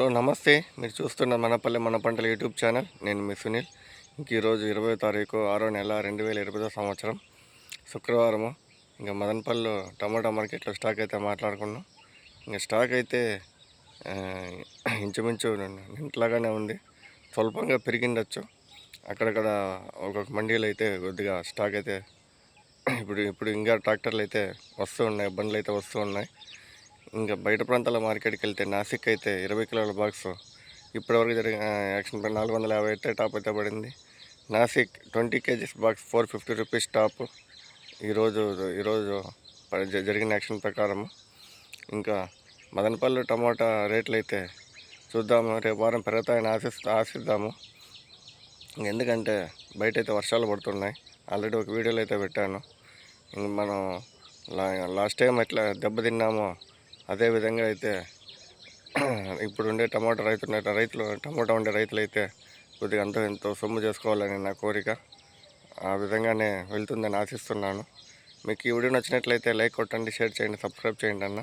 Hello నమస్తే. మీరు చూస్తున్న మనపల్లె మన పంటల యూట్యూబ్ ఛానల్. నేను మీ సునీల్. ఇంక ఈరోజు ఇరవై తారీఖు ఆరో నెల రెండు వేల ఇరవై సంవత్సరం. శుక్రవారము. ఇంకా మదనపల్లిలో టమాటా మార్కెట్లో స్టాక్ అయితే మాట్లాడుకున్నాం. ఇంకా స్టాక్ అయితే ఇంచుమించు ఇంట్లాగానే ఉంది. స్వల్పంగా పెరిగిండొచ్చు. అక్కడక్కడ ఒక్కొక్క మండీలు అయితే కొద్దిగా స్టాక్ అయితే ఇప్పుడు ఇప్పుడు ఇంకా ట్రాక్టర్లు అయితే వస్తూ ఉన్నాయి. బండ్లు అయితే వస్తూ ఉన్నాయి. ఇంకా బయట ప్రాంతాల మార్కెట్కి వెళ్తే నాసిక్ అయితే ఇరవై కిలోల బాక్స్. ఇప్పటివరకు జరిగిన యాక్షన్ పై నాలుగు వందల యాభై అయితే టాప్ అయితే పడింది. Nashik twenty kgs box four fifty rupees top. ఈరోజు ఈరోజు జరిగిన యాక్షన్ ప్రకారం ఇంకా మదనపల్లి టమాటా రేట్లు అయితే చూద్దాము రేపు వారం పెరుగుతాయని ఆశిస్తా ఆశిద్దాము. ఎందుకంటే బయట అయితే వర్షాలు పడుతున్నాయి. ఆల్రెడీ ఒక వీడియోలో అయితే పెట్టాను. ఇంక మనం లా లాస్ట్ టైం ఎట్లా దెబ్బతిన్నామో అదే విధంగా అయితే ఇప్పుడు ఉండే టమాటా రైతులు రైతులు టమాటా ఉండే రైతులు అయితే కొద్దిగా అంతో ఎంతో సొమ్ము చేసుకోవాలని నా కోరిక. ఆ విధంగానే వెళ్తుందని ఆశిస్తున్నాను. మీకు ఈ వీడియో నచ్చినట్లయితే లైక్ కొట్టండి షేర్ చేయండి సబ్స్క్రైబ్ చేయండి అన్న.